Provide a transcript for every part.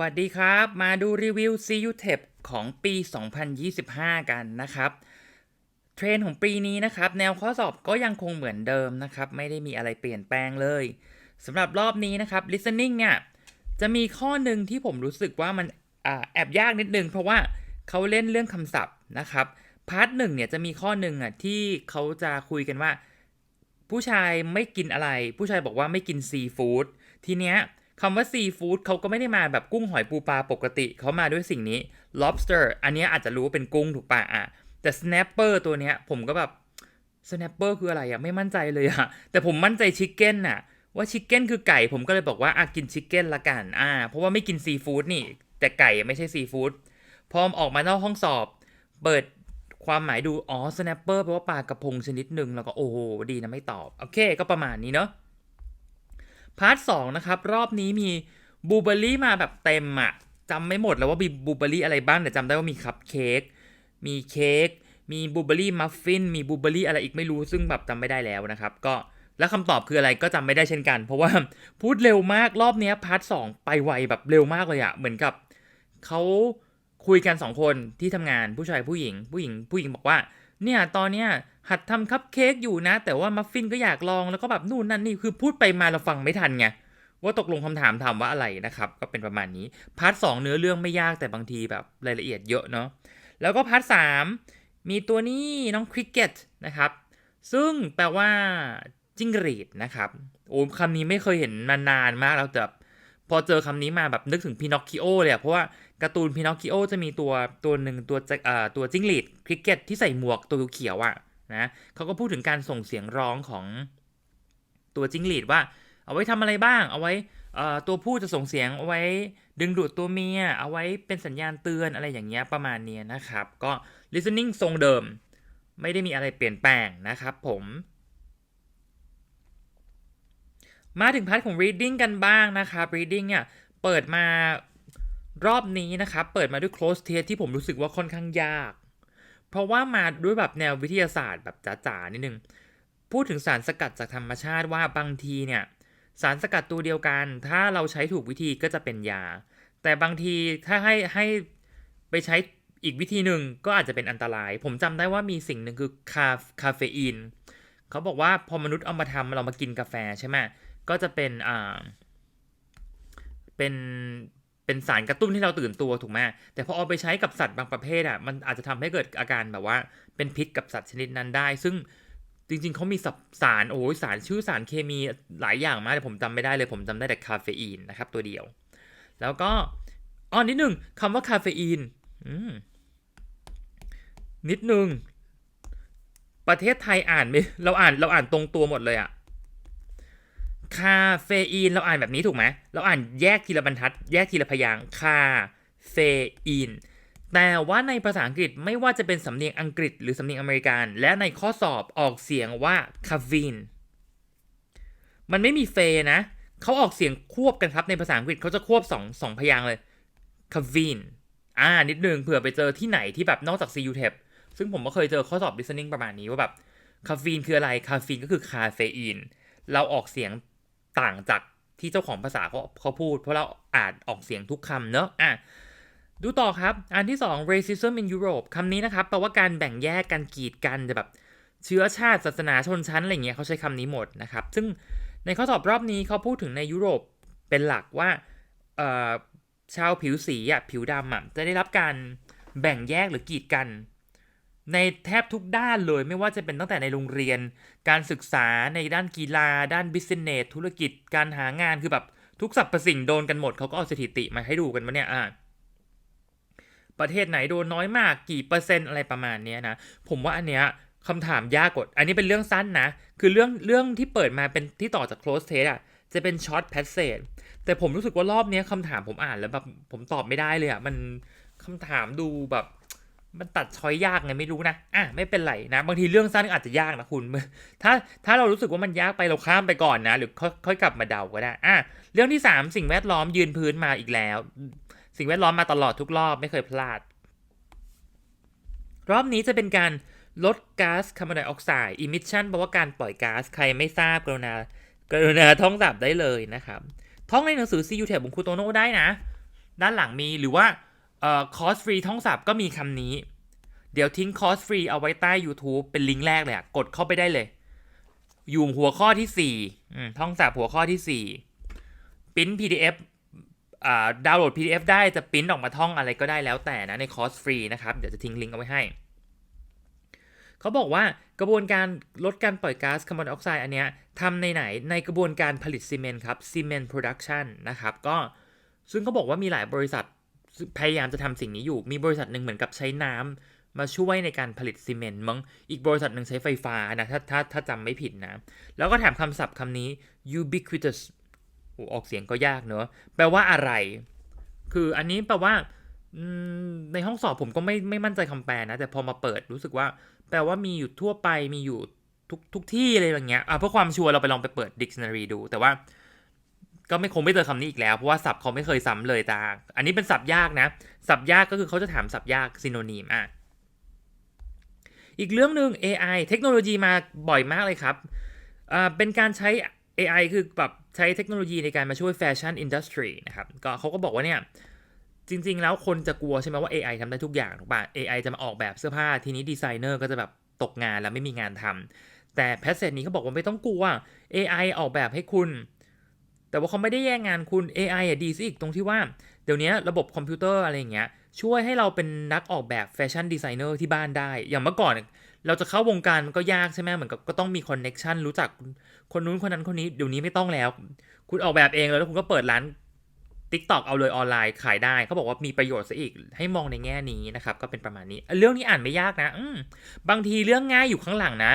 สวัสดีครับ มาดูรีวิว CU t e p ของปี 2025 กันนะครับ เทรนด์ของปีนี้นะครับ แนวข้อสอบก็ยังคงเหมือนเดิมนะครับ ไม่ได้มีอะไรเปลี่ยนแปลงเลยสำหรับรอบนี้นะครับ listening เนี่ย จะมีข้อหนึ่งที่ผมรู้สึกว่ามันอแอบยากนิดนึง เพราะว่าเขาเล่นเรื่องคำศัพท์นะครับ พาร์ทหนึ่งเนี่ยจะมีข้อหนึ่งอะที่เขาจะคุยกันว่า ผู้ชายไม่กินอะไร ผู้ชายบอกว่าไม่กินซีฟู้ดทีเนี้ย คำว่าซีฟู้ดเขาก็ไม่ได้มาแบบกุ้งหอยปูปลาปกติ เขามาด้วยสิ่งนี้ lobster อันนี้อาจจะรู้ว่าเป็นกุ้งถูกปะอะ แต่ snapper ตัวเนี้ยผมก็แบบ snapper คืออะไรอะไม่มั่นใจเลยอะแต่ผมมั่นใจชิคเก้นอะว่าชิคเก้นคือไก่ ผมก็เลยบอกว่าอะกินชิคเก้นละกัน อ่า เพราะว่าไม่กินซีฟู้ดนี่ แต่ไก่ไม่ใช่ซีฟู้ด พอออกมานอกห้องสอบ เปิดความหมายดู อ๋อ snapper แปลว่าปลากระพงชนิดหนึ่ง แล้วก็โอ้โห ดีนะไม่ตอบ โอเค ก็ประมาณนี้เนาะ พาร์ทสองนะครับ รอบนี้มีบูเบอรี่มาแบบเต็มอะจำไม่หมดแล้วว่ามีบูเบอรี่อะไรบ้างแต่จำได้ว่ามีคัพเค้กมีเค้กมีบูเบอรี่มัฟฟินมีบูเบอรี่อะไรอีกไม่รู้ซึ่งแบบจำไม่ได้แล้วนะครับ ก็แล้วคำตอบคืออะไรก็จำไม่ได้เช่นกัน เพราะว่าพูดเร็วมากรอบนี้พาร์ทสองไปไวแบบเร็วมากเลยอะเหมือนกับเขาคุยกันสองคนที่ทำงานผู้ชายผู้หญิง ผู้หญิงผู้หญิงบอกว่า เนี่ยตอนเนี้ยหัดทำคัพเค้กอยู่นะ แต่ว่ามัฟฟินก็อยากลองแล้วก็แบบนู่นนั่นนี่คือพูดไปมาเราฟังไม่ทันไงว่าตกลงคำถามถามว่าอะไรนะครับ ก็เป็นประมาณนี้พาร์ทสเนื้อเรื่องไม่ยากแต่บางทีแบบรายละเอียดเยอะเนาะแล้วก็พาร์ทสมีตัวนี้น้องคริกเก็ตนะครับซึ่งแปลว่าจิ้งหรีดนะครับโอ้คำนี้ไม่เคยเห็นมานานมากแล้วแต่พอเจอคำนี้มาแบบนึกถึงพินอคคิโอเลยอะเพราะว่า การ์ตูนพินอคคิโอจะมีตัวตัวหนึ่งตัวจะอ่าตัวจิ้งหรีดคริกเก็ตที่ใส่หมวกตัวเขียวอะนะเขาก็พูดถึงการส่งเสียงร้องของตัวจิ้งหรีดว่า เอาไว้ทำอะไรบ้าง เอาไว้ตัวผู้จะส่งเสียงเอาไว้ดึงดูดตัวเมีย เอาไว้เป็นสัญญาณเตือนอะไรอย่างเงี้ยประมาณนี้นะครับ ก็ listening ทรงเดิม ไม่ได้มีอะไรเปลี่ยนแปลงนะครับผม มาถึงพาร์ทของ reading กันบ้างนะครับ reading เนี่ยเปิดมา รอบนี้นะครับ เปิดมาด้วย close test ที่ผมรู้สึกว่าค่อนข้างยาก เพราะว่ามาด้วยแบบแนววิทยาศาสตร์แบบจ๋าๆนิดนึง พูดถึงสารสกัดจากธรรมชาติว่าบางทีเนี่ย สารสกัดตัวเดียวกัน ถ้าเราใช้ถูกวิธีก็จะเป็นยา แต่บางทีถ้าให้ให้ไปใช้อีกวิธีหนึ่งก็อาจจะเป็นอันตราย ผมจำได้ว่ามีสิ่งหนึ่งคือคาคาเฟอีนเขาบอกว่าพอมนุษย์เอามาทำเรามากินกาแฟใช่ไหมก็จะเป็นอ่าเป็น เป็นสารกระตุ้นที่เราตื่นตัวถูกไหมแต่พอเอาไปใช้กับสัตว์บางประเภทอะมันอาจจะทำให้เกิดอาการแบบว่าเป็นพิษกับสัตว์ชนิดนั้นได้ ซึ่งจริงๆเขามีสารโอ้ยสารชื่อสารเคมีหลายอย่างมากแต่ผมจำไม่ได้เลยผมจำได้แต่คาเฟอีนนะครับตัวเดียว แล้วก็อ๋อนิดหนึ่งคำว่าคาเฟอีนนิดนึงประเทศไทยอ่านไม่เราอ่านเราอ่านตรงตัวหมดเลยอะ คาเฟอีนเราอ่านแบบนี้ถูกไหมเราอ่านแยกทีละบรรทัด แยกทีละพยางคาเฟอีนแต่ว่าในภาษาอังกฤษไม่ว่าจะเป็นสำเนียงอังกฤษหรือสำเนียงอเมริกัน และในข้อสอบออกเสียงว่าคาฟีนมันไม่มีเฟนะเขาออกเสียงควบกันครับในภาษาอังกฤษเขาจะควบสองสองพยางเลยคาฟีนอ่านิดนึงเผื่อไปเจอที่ไหนที่แบบนอกจาก CU t e p ซึ่งผมก็เคยเจอข้อสอบ listening ประมาณนี้ว่าแบบคาฟีนคืออะไรคาฟีนก็คือคาเฟอีนเราออกเสียง ต่างจากที่เจ้าของภาษาเขาเขาพูด เพราะเราอ่านออกเสียงทุกคำเนอะอะดูต่อครับ อันที่ 2 racism in Europe คำนี้นะครับแปลว่าการแบ่งแยกการกีดกันจะแบบเชื้อชาติศาสนาชนชั้นอะไรเงี้ยเขาใช้คำนี้หมดนะครับ ซึ่งในข้อสอบรอบนี้เขาพูดถึงในยุโรปเป็นหลักว่าชาวผิวสีอะผิวดำอะจะได้รับการแบ่งแยกหรือกีดกัน ในแทบทุกด้านเลยไม่ว่าจะเป็นตั้งแต่ในโรงเรียน การศึกษาในด้านกีฬา ด้านบิสเนสธุรกิจการหางานคือแบบทุกสรรพสิ่งโดนกันหมดเขาก็เอาสถิติมาให้ดูกันว่าเนี่ยอ่าประเทศไหนโดนน้อยมากกี่เปอร์เซ็นต์อะไรประมาณนี้นะ ผมว่าอันเนี้ยคำถามยากกดอันนี้เป็นเรื่องสั้นนะ คือเรื่องเรื่องที่เปิดมาเป็นที่ต่อจาก close test อะจะเป็น short passage แต่ผมรู้สึกว่ารอบนี้คำถามผมอ่านแล้วแบบผมตอบไม่ได้เลยอะมันคำถามดูแบบ มันตัดช้อยยากไงไม่รู้นะ อะไม่เป็นไรนะ บางทีเรื่องสั้นอาจจะยากนะคุณ ถ้าถ้าเรารู้สึกว่ามันยากไปเราข้ามไปก่อนนะ หรือค่อยค่อยกลับมาเดาก็ได้ อะเรื่องที่ 3 สิ่งแวดล้อมยืนพื้นมาอีกแล้ว สิ่งแวดล้อมมาตลอดทุกรอบไม่เคยพลาด รอบนี้จะเป็นการลดก๊าซคาร์บอนไดออกไซด์ emission แปลว่าการปล่อยก๊าซใครไม่ทราบกรุณากรุณาท่องสับได้เลยนะครับท่องในหนังสือ CU แถบของครูโตโน่ได้นะ ด้านหลังมีหรือว่า เอ่อคอร์สฟรีท่องศัพท์ก็มีคำนี้ เดี๋ยวทิ้งคอร์สฟรีเอาไว้ใต้ YouTube เป็นลิงก์แรกเลยกดเข้าไปได้เลย อยู่หัวข้อที่4อืมท่องศัพท์หัวข้อที่4ปริ้น PDF อ่าดาวน์โหลด PDF ได้จะปริ้นออกมาท่องอะไรก็ได้แล้วแต่นะในคอร์สฟรีนะครับ เดี๋ยวจะทิ้งลิงก์เอาไว้ให้ เขาบอกว่ากระบวนการลดการปล่อยก๊าซคาร์บอนไดออกไซด์อันเนี้ยทำในไหนในกระบวนการผลิตซีเมนต์ครับซีเมนต์โปรดักชันนะครับ ก็ซึ่งเขาบอกว่ามีหลายบริษัท พยายามจะทำสิ่งนี้อยู่ มีบริษัทหนึ่งเหมือนกับใช้น้ำมาช่วยในการผลิตซีเมนต์มั้ง อีกบริษัทหนึ่งใช้ไฟฟ้านะ ถ้าถ้าถ้าจำไม่ผิดนะ แล้วก็แถมคำศัพท์คำนี้ ubiquitous ออกเสียงก็ยากเนอะแปลว่าอะไร คืออันนี้แปลว่าในห้องสอบผมก็ไม่ไม่มั่นใจคำแปลนะ แต่พอมาเปิดรู้สึกว่า แปลว่ามีอยู่ทั่วไปมีอยู่ทุกทุกที่อะไรอย่างเงี้ยอะเพื่อความชัวร์เราไปลองไปเปิด dictionary ดู แต่ว่า ก็ไม่คงไม่เจอคำนี้อีกแล้ว เพราะว่าศัพท์เขาไม่เคยซ้ำเลยตาอันนี้เป็นศัพท์ยากนะศัพท์ยากก็คือเขาจะถามศัพท์ยาก synonym อะอีกเรื่องหนึ่ง AI เทคโนโลยีมาบ่อยมากเลยครับอ่าเป็นการใช้ AI คือแบบใช้เทคโนโลยีในการมาช่วยแฟชั่นอินดัสทรีนะครับก็เขาก็บอกว่าเนี่ยจริง ๆ แล้วคนจะกลัวใช่ไหมว่า AI ทำได้ทุกอย่างถูกป่ะ AI จะมาออกแบบเสื้อผ้าทีนี้ดีไซเนอร์ก็จะแบบตกงานแล้วไม่มีงานทำแต่แพสเซจนี้เขาบอกว่าไม่ต้องกลัว AI ออกแบบให้คุณ แต่ว่าเขาไม่ได้แย่งงานคุณ AI อะดีซิอีกตรงที่ว่า เดี๋ยวนี้ระบบคอมพิวเตอร์อะไรอย่างเงี้ยช่วยให้เราเป็นนักออกแบบแฟชั่นดีไซเนอร์ที่บ้านได้ อย่างเมื่อก่อน เราจะเข้าวงการมันก็ยากใช่ไหมเหมือนกับก็ต้องมีคอนเน็ชันรู้จักคนนู้นคนนั้นคนนี้เดี๋ยวนี้ไม่ต้องแล้ว คุณออกแบบเองเลยแล้วคุณก็เปิดร้านติ๊กตอกเอาเลยออนไลน์ขายได้ เขาบอกว่ามีประโยชน์ซะอีกให้มองในแง่นี้นะครับ ก็เป็นประมาณนี้ เรื่องนี้อ่านไม่ยากนะอืบางทีเรื่องง่ายอยู่ข้างหลังนะ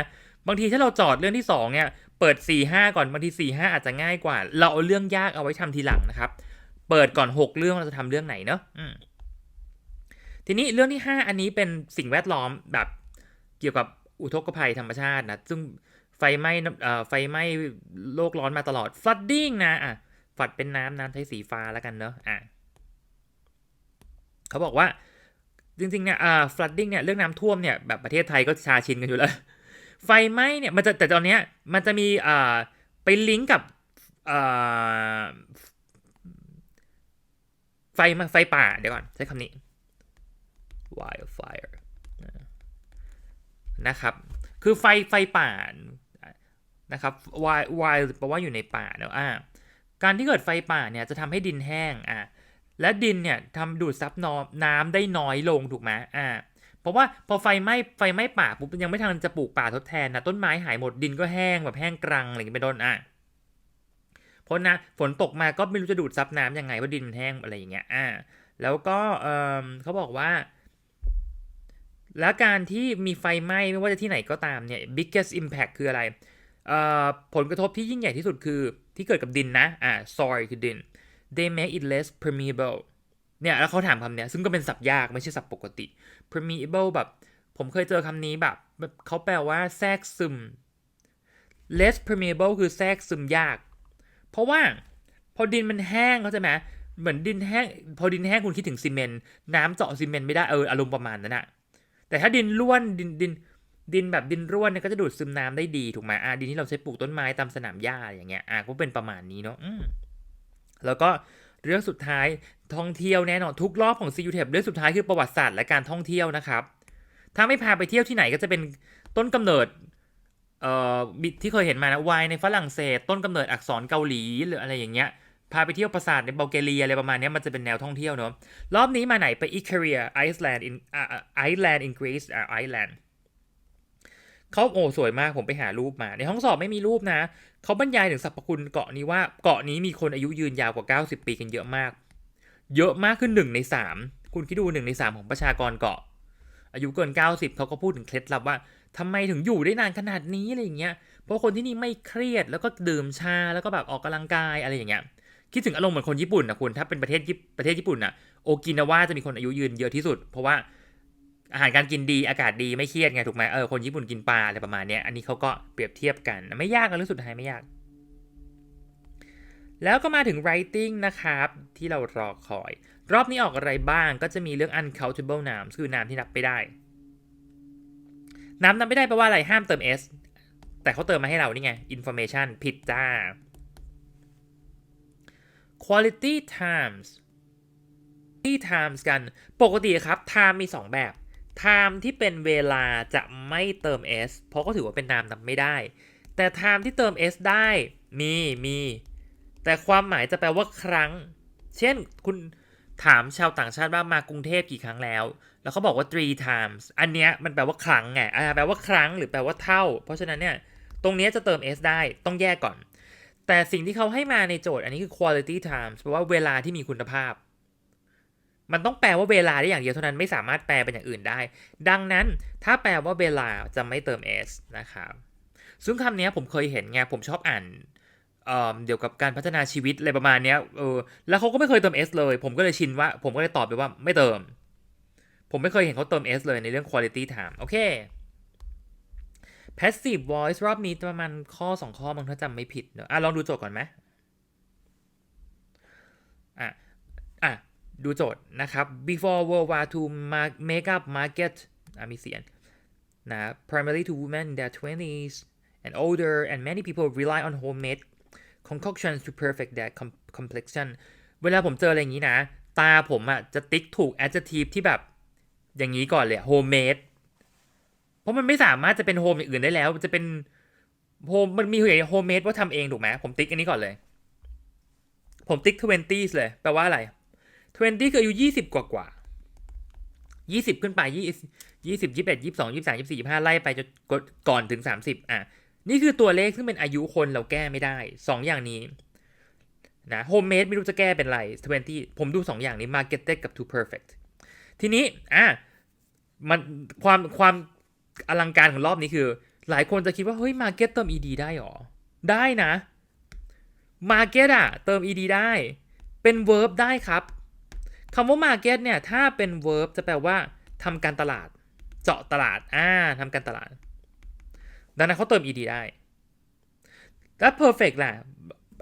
บางทีถ้าเราจอดเรื่องที่2เนี่ย เปิด 4 5 ก่อนบางที4 5 อาจจะง่ายกว่า เราเอาเรื่องยากเอาไว้ทำทีหลังนะครับ เปิดก่อน 6 เรื่องเราจะทำเรื่องไหนเนาะทีนี้เรื่องที่ 5 อันนี้เป็นสิ่งแวดล้อมแบบเกี่ยวกับอุทกภัยธรรมชาตินะซึ่งไฟไหม้ไฟไหม้โลกร้อนมาตลอด flooding นะอะฝัดเป็นน้ำน้ำใช้สีฟ้าแล้วกันเนอะอะเขาบอกว่าจริงๆเนี่ยอ่า flooding เนี่ยเรื่องน้ำท่วมเนี่ยแบบประเทศไทยก็ชาชินกันอยู่แล้ว ไฟไหม้เนี่ยมันจะแต่ตอนเนี้ยมันจะมีอ่าไปลิงก์กับอ่าไฟมาไฟป่าเดี๋ยวก่อน ใช้คำนี้ wildfire นะครับ คือไฟไฟป่านะครับ wild wild แปลว่าอยู่ในป่าเนอะอ่าการที่เกิดไฟป่าเนี่ยจะทำให้ดินแห้งอะและดินเนี่ยทำดูดซับนอน้ำได้น้อยลงถูกไหมอ่า เพราะว่าพอไฟไหม้ไฟไหม้ป่าปุ๊บยังไม่ทันจะปลูกป่าทดแทนนะต้นไม้หายหมดดินก็แห้งแบบแห้งกรังอะไรอย่างเงี้ยเป็นต้นอะเพราะนะฝนตกมาก็ไม่รู้จะดูดซับน้ำยังไงเพราะดินมันแห้งอะไรอย่างเงี้ยอ่าแล้วก็เออเขาบอกว่า แล้วการที่มีไฟไหม้ไม่ว่าจะที่ไหนก็ตามเนี่ย biggest impact คืออะไรผลกระทบที่ยิ่งใหญ่ที่สุดคือที่เกิดกับดินนะอ่า soil คือดิน they make it less permeable เนี่ยแล้วเขาถามคำเนี้ยซึ่งก็เป็นศัพท์ยากไม่ใช่ศัพท์ปกติ permeable แบบ ผมเคยเจอคำนี้แบบแบบเขาแปลว่าแทรกซึม less permeable คือแทรกซึมยาก เพราะว่าพอดินมันแห้งเขาใจไหมเหมือนดินแห้ง พอดินแห้งคุณคิดถึงซีเมนต์น้ำเจาะซีเมนต์ไม่ได้เอออารมณ์ประมาณนั้นอะแต่ถ้าดินล้วนดินดินดินแบบดินร่วนเนี่ยก็จะดูดซึมน้ำได้ดีถูกไหมอ่าดินที่เราใช้ปลูกต้นไม้ตามสนามหญ้าอย่างเงี้ยอ่าก็เป็นประมาณนี้เนาะแล้วก็ เรื่องสุดท้ายท่องเที่ยวแน่นอนทุกรอบของซีอูเทปเรื่องสุดท้ายคือประวัติศาสตร์และการท่องเที่ยวนะครับ ถ้าไม่พาไปเที่ยวที่ไหนก็จะเป็นต้นกำเนิดเอ่อที่เคยเห็นมานะวายในฝรั่งเศส ต้นกำเนิดอักษรเกาหลีหรืออะไรอย่างเงี้ยพาไปเที่ยวปราสาทในบัลแกเรียอะไรประมาณนี้มันจะเป็นแนวท่องเที่ยวเนาะรอบนี้มาไหนไปอีเคเรียไอซ์แลนด์อินไอซ์แลนด์อินกรีซไอซ์แลนด์เขาโอ้สวยมากผมไปหารูปมา ในห้องสอบไม่มีรูปนะ เขาบรรยายถึงสรรพคุณเกาะนี้ว่าเกาะนี้มีคนอายุยืนยาวกว่า 90 ปีกันเยอะมาก เยอะมากขึ้นหนึ่งใน 3 คุณคิดดูหนึ่งใน 3 ของประชากรเกาะ อายุเกิน 90 เขาก็พูดถึงเคล็ดลับว่าทำไมถึงอยู่ได้นานขนาดนี้อะไรอย่างเงี้ย เพราะคนที่นี่ไม่เครียดแล้วก็ดื่มชาแล้วก็แบบออกกำลังกายอะไรอย่างเงี้ย คิดถึงอารมณ์เหมือนคนญี่ปุ่นนะคุณ ถ้าเป็นประเทศประเทศญี่ปุ่นนะโอกินาวาจะมีคนอายุยืนเยอะที่สุด เพราะว่า อาหารการกินดีอากาศดีไม่เครียดไงถูกไหมเออคนญี่ปุ่นกินปลาอะไรประมาณนี้อันนี้เขาก็เปรียบเทียบกัน ไม่ยากนะเรื่องสุดท้ายไม่ยาก แล้วก็มาถึง writing นะครับที่เรารอคอย รอบนี้ออกอะไรบ้างก็จะมีเรื่อง uncountable nouns คือน้ำที่นับไม่ได้น้ำนับไม่ได้แปลว่าอะไรห้ามเติม s แต่เขาเติมมาให้เรานี่ไง information ผิดจ้า quality times quality times กัน ปกติครับ time มี 2 แบบ time ที่เป็นเวลาจะไม่เติม s เพราะก็ถือว่าเป็นนามนำไม่ได้ แต่ time ที่เติม s ได้มีมี แต่ความหมายจะแปลว่าครั้ง เช่นคุณถามชาวต่างชาติว่ามากรุงเทพกี่ครั้งแล้ว แล้วเขาบอกว่า three times อันเนี้ยมันแปลว่าครั้งไงอ่าแปลว่าครั้งหรือแปลว่าเท่า เพราะฉะนั้นเนี่ยตรงเนี้ยจะเติม s ได้ต้องแยกก่อน แต่สิ่งที่เขาให้มาในโจทย์อันนี้คือ quality times แปลว่าเวลาที่มีคุณภาพ มันต้องแปลว่าเวลาได้อย่างเดียวเท่านั้นไม่สามารถแปลเป็นอย่างอื่นได้ ดังนั้นถ้าแปลว่าเวลาจะไม่เติม s นะครับซึ่งคำนี้ผมเคยเห็นไงผมชอบอ่านเกี่ยวกับการพัฒนาชีวิตอะไรประมาณนี้เออแล้วเขาก็ไม่เคยเติม s เลย ผมก็เลยชินว่า ผมก็เลยตอบไปว่าไม่เติม ผมไม่เคยเห็นเขาเติม s เลยในเรื่อง quality time โอเค passive voice รอบนี้ประมาณข้อ 2 ข้อบางถ้าจำไม่ผิดเนอะอะลองดูโจทย์ก่อนไหมอะ อะ ดูโจทย์นะครับ before World War II ma- makeup market อะมีเสียงนะ primarily to women in their 20s and older and many people rely on homemade concoctions to perfect their com- complexion เวลาผมเจออะไรอย่างนี้นะ ตาผมอะจะติ๊กถูก adjective ที่แบบอย่างนี้ก่อนเลย homemade เพราะมันไม่สามารถจะเป็นโฮมอย่างอื่นได้แล้ว จะเป็นโฮมมันมีอย่างโฮมเมดว่าทำเองถูกไหมผมติ๊กอันนี้ก่อนเลย ผมติ๊ก 20s เลย แปลว่าอะไร 20 คืออายุ 20 กว่ากว่า20 ขึ้นไป 20 20 21 22 23 24 25 ไล่ไปจนก่อนถึง 30 อะ นี่คือตัวเลขซึ่งเป็นอายุคนเราแก้ไม่ได้ 2 อย่างนี้นะโฮมเมดไม่รู้จะแก้เป็นไร20 ผมดู 2 อย่างนี้ marketed กับ too perfect ทีนี้ อะ มันความความอลังการของรอบนี้คือ หลายคนจะคิดว่า เฮ้ย market เติม ed ได้หรอ ได้นะ market อะเติม ed ได้ เป็น verb ได้ครับ คำว่า market เนี่ย ถ้าเป็น verb จะแปลว่าทำการตลาด เจาะตลาด อ่าทำการตลาด ดังนั้นเขาเติม ed ได้ แล้ว perfect ล่ะ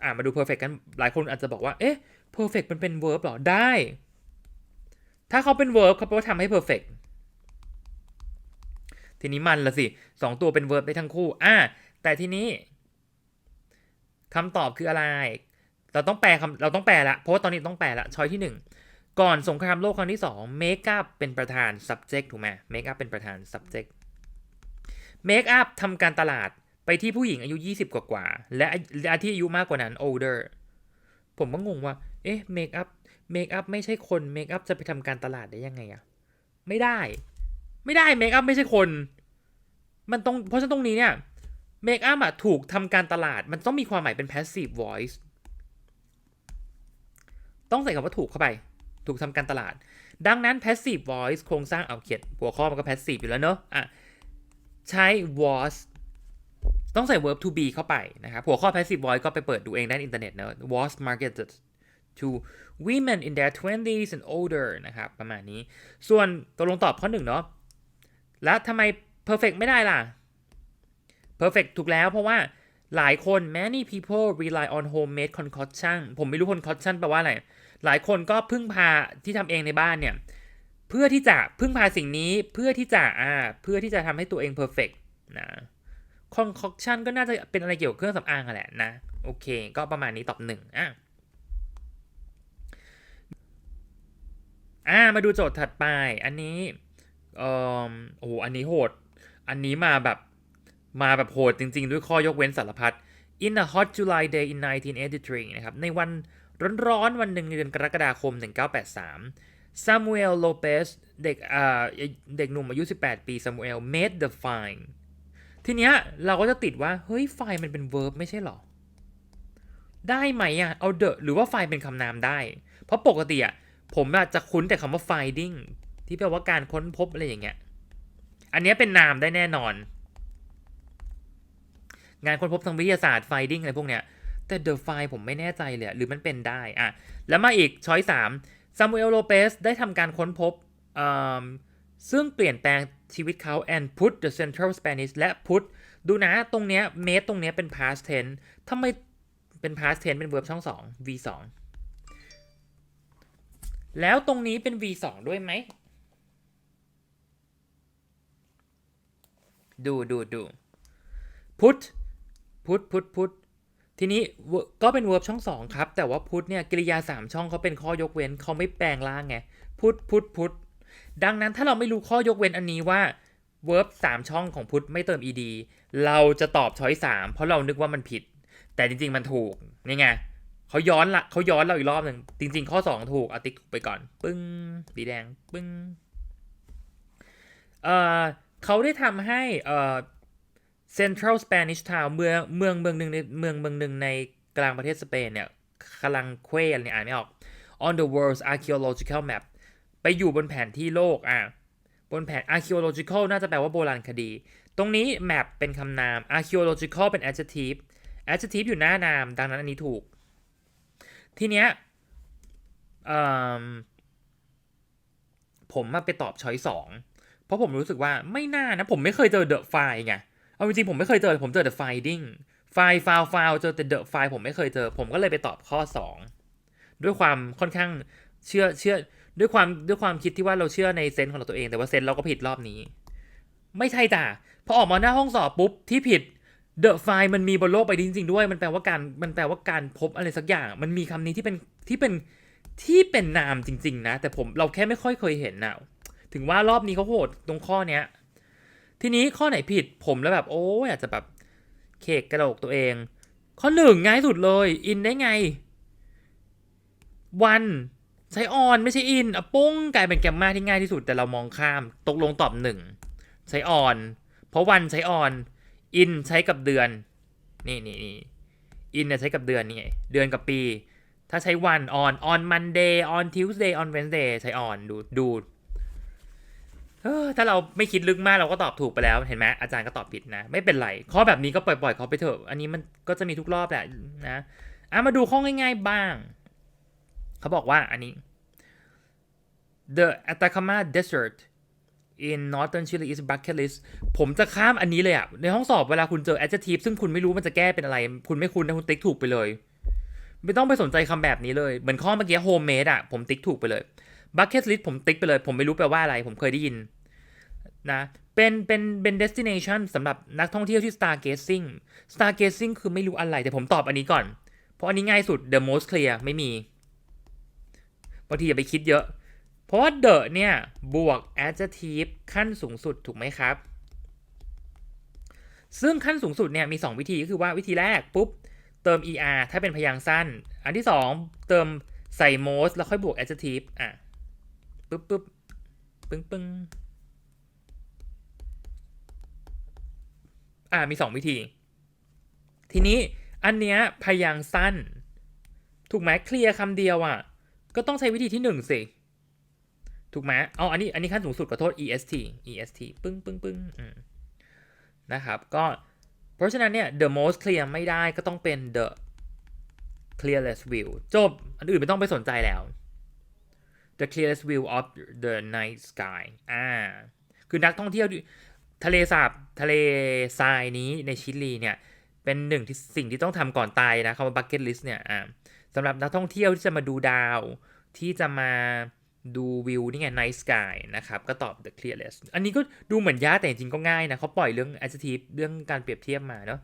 อ่ามาดู perfect กัน หลายคนอาจจะบอกว่า เอ๊ะ perfect มันเป็น verb หรอ ได้ ถ้าเขาเป็น verb เขาแปลว่าทำให้ perfect ทีนี้มันละสิสองตัวเป็น verb ได้ทั้งคู่ อ่า แต่ทีนี้คำตอบคืออะไร เราต้องแปลคำเราต้องแปลละ เพราะว่าตอนนี้ต้องแปลละ ช้อยที่หนึ่ง ก่อนสงครามโลกครั้งที่สอง make up เป็นประธาน subject ถูกไหม make up เป็นประธาน subject make up ทำการตลาดไปที่ผู้หญิงอายุ 20 กว่ากว่า และและที่อายุมากกว่านั้น older ผมก็งงว่า เอ๊ะ make up make up ไม่ใช่คน make up จะไปทำการตลาดได้ยังไงอะไม่ได้ ไม่ได้ make up ไม่ใช่คน มันต้องเพราะฉะนั้นตรงนี้เนี่ย make up อะถูกทำการตลาด มันต้องมีความหมายเป็น passive voice ต้องใส่คำว่าถูกเข้าไป ถูกทำการตลาด ดังนั้น passive voice โครงสร้างเอาเขียนหัวข้อมันก็ passive อยู่แล้วเนอะอะใช้ was ต้องใส่ verb to be เข้าไปนะครับหัวข้อ passive voice ก็ไปเปิดดูเองได้ในอินเทอร์เน็ตเนอะ was marketed to women in their 20s and older นะครับ ประมาณนี้ ส่วนตัวลงตอบข้อหนึ่งเนาะแล้วทำไม perfect ไม่ได้ล่ะ perfect ถูกแล้วเพราะว่าหลายคน many people rely on homemade concoction ผมไม่รู้ concoction แปลว่าอะไร หลายคนก็พึ่งพาที่ทำเองในบ้านเนี่ยเพื่อที่จะพึ่งพาสิ่งนี้เพื่อที่จะอ่าเพื่อที่จะทำให้ตัวเอง perfect นะ concoction ก็น่าจะเป็นอะไรเกี่ยวกับเครื่องสำอางแหละนะโอเค ก็ประมาณนี้ตอบหนึ่งอะอ่ามาดูโจทย์ถัดไป อันนี้เอ่อโอ้โหอันนี้โหด อันนี้มาแบบมาแบบโหดจริง ๆ ด้วยข้อยกเว้นสารพัด In a hot July day in 1983 นะครับ ในวัน ร้อนๆวันหนึ่งในเดือนกรกฎาคม 1983ซามูเอลโลเปสเด็กอ่าเด็กหนุ่มอายุ 18 ปีซามูเอล made the fine ทีเนี้ยเราก็จะติดว่า เฮ้ยไฟมันเป็น verb ไม่ใช่หรอ ได้ไหมอะ เอา the หรือว่าไฟเป็นคำนามได้ เพราะปกติอะผมอะจะคุ้นแต่คำว่า finding ที่แปลว่าการค้นพบอะไรอย่างเงี้ย อันเนี้ยเป็นนามได้แน่นอน งานค้นพบทางวิทยาศาสตร์ finding อะไรพวกเนี้ย แต่ the file ผมไม่แน่ใจเลยอะหรือมันเป็นได้อะแล้วมาอีกช้อยสามซามูเอลโลเปสได้ทำการค้นพบอืมซึ่งเปลี่ยนแปลงชีวิตเขา and put the central Spanish และ put ดูนะตรงเนี้ย made ตรงเนี้ยเป็น past tense ทำไมเป็น past tense เป็น verb ช่อง 2 v 2แล้วตรงนี้เป็น v 2ด้วยไหม ดูดูดู put put put put ทีนี้ก็เป็น verb ช่อง 2 ครับ แต่ว่า put เนี่ยกริยา 3 ช่องเขาเป็นข้อยกเว้นเขาไม่แปลงร่างไงพุทธพุทธพุทธดังนั้นถ้าเราไม่รู้ข้อยกเว้นอันนี้ว่า verb สามช่องของพุทธไม่เติม ed เราจะตอบช้อยสามเพราะเรานึกว่ามันผิด แต่จริง ๆ มันถูกนี่ไงเขาย้อนละเขาย้อนเราอีกรอบหนึ่งจริง ๆ ข้อ 2 ถูกเอาติ๊กถูกไปก่อน ปึ้งสีแดงปึ้งเอ่อเขาได้ทำให้เอ่อ Central Spanish Town เมืองเมืองเมืองหนึ่งในเมืองเมืองหนึ่งในกลางประเทศสเปนเนี่ยกำลังเควอะไรเนี่ยอ่านไม่ออก on the world's archaeological map ไปอยู่บนแผนที่โลกอะบนแผน archaeological น่าจะแปลว่าโบราณคดี ตรงนี้ map เป็นคำนาม archaeological เป็น adjective adjective อยู่หน้านาม ดังนั้นอันนี้ถูก ทีเนี้ยผมมาไปตอบช้อยสอง เพราะผมรู้สึกว่าไม่น่านะ ผมไม่เคยเจอ the file ไง เอาจริงๆผมไม่เคยเจอผมเจอ the finding ไฟล์ฟาวฟาวเจอแต่ the file ผมไม่เคยเจอ ผมก็เลยไปตอบข้อ 2 ด้วยความค่อนข้างเชื่อเชื่อด้วยความด้วยความคิดที่ว่าเราเชื่อในเซนส์ของเราตัวเองแต่ว่าเซนส์เราก็ผิดรอบนี้ ไม่ใช่จ้ะพอออกมาหน้าห้องสอบปุ๊บที่ผิด the file มันมีบนโลกใบนี้จริงๆด้วย มันแปลว่าการมันแปลว่าการพบอะไรสักอย่าง มันมีคำนี้ที่เป็นที่เป็นที่เป็นนามจริง ๆ นะ แต่ผมเราแค่ไม่ค่อยเคยเห็นนะถึงว่ารอบนี้เขาโหดตรงข้อเนี้ย ทีนี้ข้อไหนผิดผมแล้วแบบโอ้ยอยากจะแบบเคกกระโหลกตัวเอง ข้อหนึ่งง่ายสุดเลย อินได้ไง วันใช้ออนไม่ใช่อินอะปุ้งกลายเป็นแกมมาที่ง่ายที่สุดแต่เรามองข้าม ตกลงตอบหนึ่งใช้ออน เพราะวันใช้ออน อินใช้กับเดือน นี่นี่นี่อินเนี่ยใช้กับเดือนนี่ไงเดือนกับปี ถ้าใช้วันออนออนมันเดย์ออนทิวส์เดย์ออนเวนส์เดย์ใช้ออนดูดู ถ้าเราไม่คิดลึกมากเราก็ตอบถูกไปแล้วเห็นไหมอาจารย์ก็ตอบผิดนะ ไม่เป็นไร ข้อแบบนี้ก็ปล่อยๆเขาไปเถอะ อันนี้มันก็จะมีทุกรอบแหละนะอะมาดูข้อง่าย ๆบ้าง เขาบอกว่าอันนี้ the Atacama Desert in northern Chile is bucket list ผมจะข้ามอันนี้เลยอะในห้องสอบเวลาคุณเจอ adjective ซึ่งคุณไม่รู้มันจะแก้เป็นอะไร คุณไม่คุ้นนะคุณติ๊กถูกไปเลย ไม่ต้องไปสนใจคำแบบนี้เลย เหมือนข้อเมื่อกี้ homemade อะผมติ๊กถูกไปเลย bucket list ผมติ๊กไปเลย ผมไม่รู้แปลว่าอะไร ผมเคยได้ยินนะเป็นเป็นเป็น destination สำหรับนักท่องเที่ยวที่ stargazing stargazing คือไม่รู้อะไร แต่ผมตอบอันนี้ก่อน เพราะอันนี้ง่ายสุด the most clear ไม่มีบางทีอย่าไปคิดเยอะ เพราะว่า the เนี่ย บวก adjective ขั้นสูงสุดถูกไหมครับ ซึ่งขั้นสูงสุดเนี่ยมี 2 วิธีก็คือว่าวิธีแรกปุ๊บ เติม er ถ้าเป็นพยางค์สั้น อันที่ 2 เติมใส่ most แล้วค่อยบวก adjective อะ ปึ๊บปึ๊บปึ้งปึ้งอ่ามีสองวิธี ทีนี้อันเนี้ยพยางสั้น ถูกไหมเคลียร์คำเดียวอะ ก็ต้องใช้วิธีที่หนึ่งสิ ถูกไหมเอาอันนี้อันนี้ขั้นสูงสุดขอโทษ est est ปึ้งปึ้งปึ้งนะครับ ก็เพราะฉะนั้นเนี่ย the most clear ไม่ได้ก็ต้องเป็น the clearest view จบ อันอื่นไม่ต้องไปสนใจแล้ว the clearest view of the night sky อ่า คือนักท่องเที่ยวทะเลสาบทะเลทรายนี้ในชิลีเนี่ย เป็นหนึ่งที่สิ่งที่ต้องทำก่อนตายนะคำว่า bucket list เนี่ย อ่าสำหรับนักท่องเที่ยวที่จะมาดูดาว ที่จะมาดูวิวนี่ไง night sky นะครับ ก็ตอบ the clearest อันนี้ก็ดูเหมือนยากแต่จริงก็ง่ายนะเขาปล่อยเรื่อง adjective เรื่องการเปรียบเทียบมาเนาะ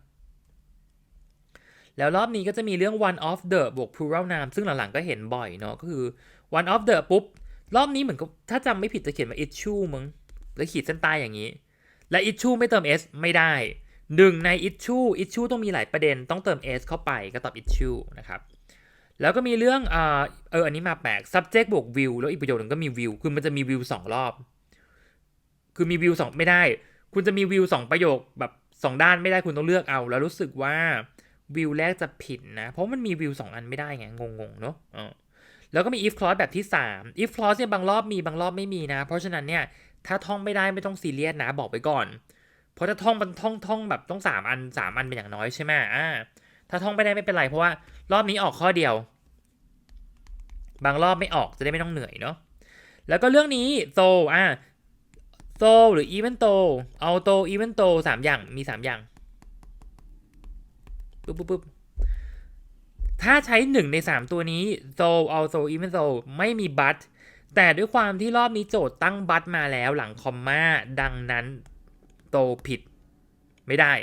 แล้วรอบนี้ก็จะมีเรื่อง one of the บวก plural noun ซึ่งหลังๆก็เห็นบ่อยเนาะก็คือ one of the ปุ๊บ รอบนี้เหมือนกับถ้าจำไม่ผิดจะเขียนว่า issue มึงแล้วขีดเส้นใต้อย่างนี้ และ issue ไม่เติม s ไม่ได้หนึ่งใน issue issue ต้องมีหลายประเด็นต้องเติม s เข้าไปก็ตอบ issue นะครับแล้วก็มีเรื่องอ่าเอออันนี้มาแปลก subject บวก view แล้วอีกประโยคหนึ่งก็มี view คือมันจะมี view สองรอบ คือมี view สองไม่ได้ คุณจะมี view สองประโยคแบบสองด้านไม่ได้คุณต้องเลือกเอา แล้วรู้สึกว่า view แรกจะผิดนะ เพราะมันมี view สองอันไม่ได้ไง งงๆ เนาะแล้วก็มี if clause แบบที่ 3 if clause เนี่ยบางรอบมีบางรอบไม่มีนะ เพราะฉะนั้นเนี่ย ถ้าท่องไม่ได้ไม่ต้องซีเรียสนะ บอกไปก่อน เพราะถ้าท่องมันท่องท่องแบบต้องสามอันสามอันเป็นอย่างน้อยใช่ไหมอ่าถ้าท่องไม่ได้ไม่เป็นไร เพราะว่ารอบนี้ออกข้อเดียว บางรอบไม่ออกจะได้ไม่ต้องเหนื่อยเนาะแล้วก็เรื่องนี้ so อ่า so หรือ even though เอา though even though สามอย่างมีสามอย่าง ปุ๊บปุ๊บปุ๊บถ้าใช้หนึ่งในสามตัวนี้ though also even though ไม่มี but แต่ด้วยความที่รอบนี้โจทย์ตั้งบัตมาแล้วหลังคอมมาดังนั้นโตผิดไม่ได้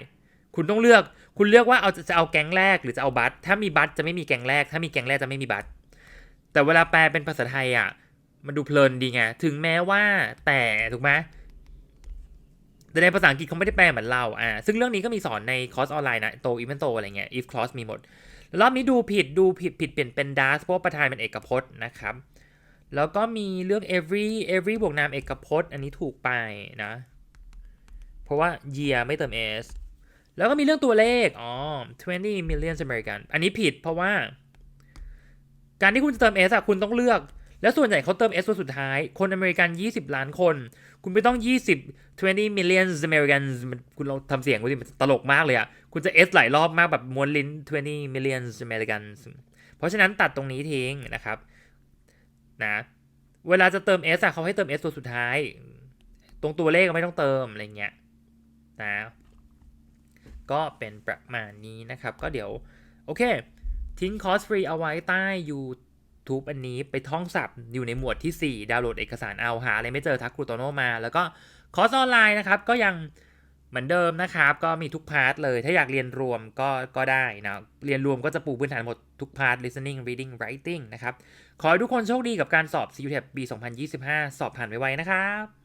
คุณต้องเลือกคุณเลือกว่าเอาจะเอาแก๊งแรกหรือจะเอาบัตถ้ามีบัตจะไม่มีแก๊งแรก ถ้ามีแก๊งแรกจะไม่มีบัตแต่เวลาแปลเป็นภาษาไทยอะมันดูเพลินดีไงถึงแม้ว่าแต่ถูกไหม แต่ในภาษาอังกฤษเขาไม่ได้แปลเหมือนเราอ่าซึ่งเรื่องนี้ก็มีสอนในคอร์สออนไลน์นะโตอีเวนโตอะไรเงี้ย if clause มีหมด รอบนี้ดูผิดดูผิดผิดเปลี่ยนเป็น does เพราะประธานเป็นเอกพจน์นะครับแล้วก็มีเรื่อง every every บวกนามเอกพจน์ อันนี้ถูกไปนะ เพราะว่า year ไม่เติม s แล้วก็มีเรื่องตัวเลข อ๋อ 20 million American อันนี้ผิดเพราะว่า การที่คุณจะเติม s อะคุณต้องเลือก แล้วส่วนใหญ่เขาเติม s ตัวสุดท้าย คนอเมริกัน 20 ล้านคน คุณไม่ต้อง 20 20 million Americans คุณเราทำเสียงคุณดิมันตลกมากเลยอะคุณจะ s หลายรอบมากแบบม้วนลิ้น 20 million Americans เพราะฉะนั้นตัดตรงนี้ทิ้งนะครับนะเวลาจะเติม s อะเขาให้เติม s ตัวสุดท้าย ตรงตัวเลขก็ไม่ต้องเติมอะไรเงี้ยนะก็เป็นประมาณนี้นะครับ ก็เดี๋ยว โอเค ทิ้งคอร์สฟรีเอาไว้ใต้ยู u YouTube อันนี้ไปท่องศัพท์อยู่ในหมวดที่ 4 ดาวน์โหลดเอกสารเอาหาอะไรไม่เจอทักครูโตโนมา แล้วก็คอร์สออนไลน์นะครับ ก็ยังเหมือนเดิมนะครับ ก็มีทุกพาร์ทเลย ถ้าอยากเรียนรวมก็ก็ได้นะ เรียนรวมก็จะปูพื้นฐานหมดทุกพาร์ท listening reading writing นะครับ ขอให้ทุกคนโชคดีกับการสอบ CUTEP ปี 2025 สอบผ่านไวๆนะครับ